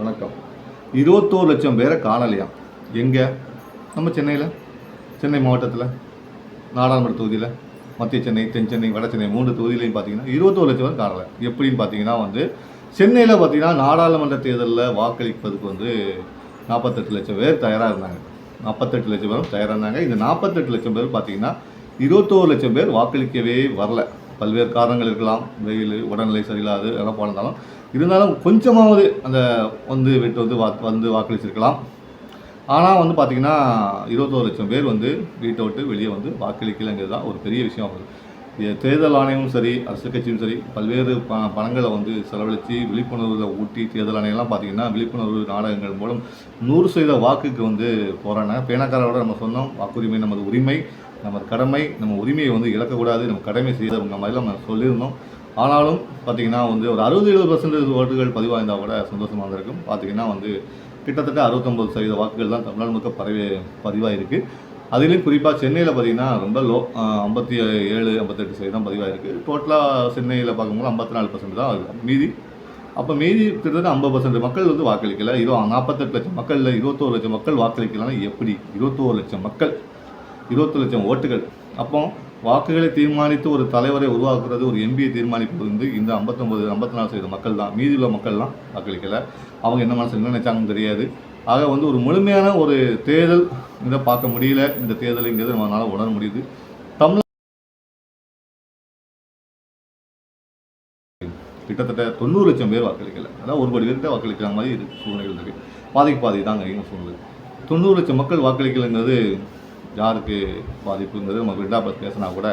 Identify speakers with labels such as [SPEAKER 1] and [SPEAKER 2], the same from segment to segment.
[SPEAKER 1] வணக்கம். இருபத்தோரு லட்சம் பேரை காணலையாம் எங்கே? நம்ம சென்னையில். சென்னை மாவட்டத்தில். நாடாளுமன்ற தொகுதியில். மத்திய சென்னை தென் சென்னை வட சென்னை மூன்று தொகுதியிலையும் பார்த்தீங்கன்னா இருபத்தோரு லட்சம் பேர் காணலை. எப்படின்னு பார்த்தீங்கன்னா வந்து சென்னையில் பார்த்தீங்கன்னா நாடாளுமன்ற தேர்தலில் வாக்களிப்பதுக்கு வந்து நாற்பத்தெட்டு லட்சம் பேர் தயாராக இருந்தாங்க. நாற்பத்தெட்டு லட்சம் பேரும் தயாராக இருந்தாங்க. இந்த நாற்பத்தெட்டு லட்சம் பேர் பார்த்தீங்கன்னா இருபத்தோரு லட்சம் பேர் வாக்களிக்கவே வரல. பல்வேறு காரணங்கள் இருக்கலாம். வெயில் உடல்நிலை சரியில்லாது எல்லாம் போனாலும் இருந்தாலும். கொஞ்சமாவது அந்த வந்து வீட்டு வந்து வா வந்து வாக்களிச்சிருக்கலாம். ஆனால் வந்து பார்த்திங்கன்னா இருபத்தோரு லட்சம் பேர் வந்து வீட்டை விட்டு வெளியே வந்து வாக்களிக்கலைங்கிறது தான் ஒரு பெரிய விஷயம். ஆகுது தேர்தல் ஆணையமும் சரி அரசு கட்சியும் சரி பல்வேறு ப பணங்களை வந்து செலவழித்து விழிப்புணர்வில் ஊட்டி தேர்தல் ஆணையம்லாம் பார்த்திங்கன்னா விழிப்புணர்வு நாடகங்கள் மூலம் நூறு சதவீத வாக்குக்கு வந்து போகிறாங்க பேனக்காரோட நம்ம சொன்னோம் வாக்குரிமை நமது உரிமை. நமது கடமை நம்ம உரிமையை வந்து இழக்கக்கூடாது நம்ம கடமை செய்யறவங்க நம்ம மாதிரிலாம் நம்ம சொல்லியிருந்தோம். ஆனாலும் பார்த்தீங்கன்னா வந்து ஒரு அறுபது எழுபது பர்சன்டேஜ் ஓட்டுகள் பதிவாயிருந்தால் கூட சந்தோஷமாக இருந்திருக்கும். பார்த்தீங்கன்னா வந்து கிட்டத்தட்ட அறுபத்தொம்பது சதவீத வாக்குகள் தான் தமிழ்நாடு முழுக்க பரவி பதிவாயிருக்கு. அதுலேயும் குறிப்பாக சென்னையில் பார்த்தீங்கன்னா ரொம்ப லோ ஐம்பத்தி ஏழு ஐம்பத்தெட்டு சதவீதம் பதிவாயிருக்கு. டோட்டலாக சென்னையில் பார்க்கும்போது ஐம்பத்தி நாலு பர்சன்ட் தான் இருக்கும் மீதி. அப்போ மீதி கிட்டத்தட்ட ஐம்பது பர்சன்ட் மக்கள் வந்து வாக்களிக்கல. இருபது நாற்பத்தெட்டு லட்சம் மக்களில் இருபத்தோரு லட்சம் மக்கள் வாக்களிக்கலன்னா எப்படி? இருபத்தோரு லட்சம் மக்கள். இருபத்தி லட்சம் ஓட்டுகள். அப்போ வாக்குகளை தீர்மானித்து ஒரு தலைவரை உருவாக்குறது ஒரு எம்பியை தீர்மானிப்பது வந்து இந்த ஐம்பத்தொம்பது ஐம்பத்தி நாலு சதவீத மக்கள் தான் மீதி உள்ள மக்கள்லாம் வாக்களிக்கலை. அவங்க என்ன மனசு என்ன நினைச்சாங்கன்னு தெரியாது. ஆக வந்து ஒரு முழுமையான ஒரு தேர்தல் இதை பார்க்க முடியல. இந்த தேர்தலுங்கிறது நம்மளால் உணர முடியுது. தமிழ் கிட்டத்தட்ட தொண்ணூறு லட்சம் பேர் வாக்களிக்கலை. அதாவது ஒரு கோடி பேர்கிட்ட வாக்களிக்கிற மாதிரி இருக்குது சூழ்நிலைகள் இருக்குது பாதிக்கு பாதி தாங்க எங்கள் சூழ்நிலை. தொண்ணூறு லட்சம் மக்கள் வாக்களிக்கலைங்கிறது யாருக்கு பாதிப்புங்கிறது நம்ம விடாபத் பேசினா கூட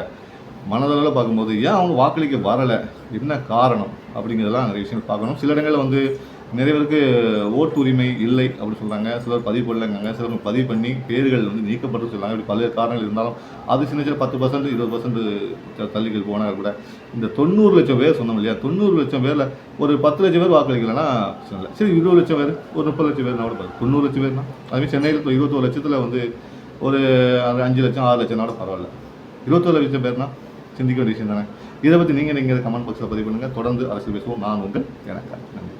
[SPEAKER 1] மனதளவில் பார்க்கும்போது ஏன் அவங்க வாக்களிக்க வரலை? என்ன காரணம்? அப்படிங்கிறதெல்லாம் நிறைய விஷயங்கள் பார்க்கணும். சில இடங்களில் வந்து நிறைய பேருக்கு ஓட்டு உரிமை இல்லை அப்படின்னு சொல்கிறாங்க சிலர் பதிவு பண்ணலங்காங்க சிலர் பதிவு பண்ணி பேர்கள் வந்து நீக்கப்பட்டு சொல்கிறாங்க இப்படி பல்வேறு காரணங்கள் இருந்தாலும் அது சின்ன சின்ன பத்து பர்சன்ட் இருபது பர்சன்ட் தள்ளிகள் போனால் கூட. இந்த தொண்ணூறு லட்சம் பேர் சொன்னோம் இல்லையா? தொண்ணூறு லட்சம் பேரில் ஒரு பத்து லட்சம் பேர் வாக்களிக்கலன்னா சரி இருபது லட்சம் பேர் ஒரு முப்பது லட்சம் பேர் கூட தொண்ணூறு லட்சம் பேர்னா? அதுமாதிரி சென்னையில் இப்போ இருபத்தோரு லட்சத்தில் வந்து ஒரு அஞ்சு லட்சம் ஆறு லட்சம் கூட பரவாயில்ல. இருபத்தோரு லட்சம் பேர்னா சிந்திக்க வேண்டிய விஷயம் தானே. இதை பற்றி நீங்கள் நீங்கள் கமெண்ட் பாக்ஸில் பதிவு பண்ணுங்கள் தொடர்ந்து அரசியல் பேசுவோம். நான் உங்கள் எனக்கு நன்றி.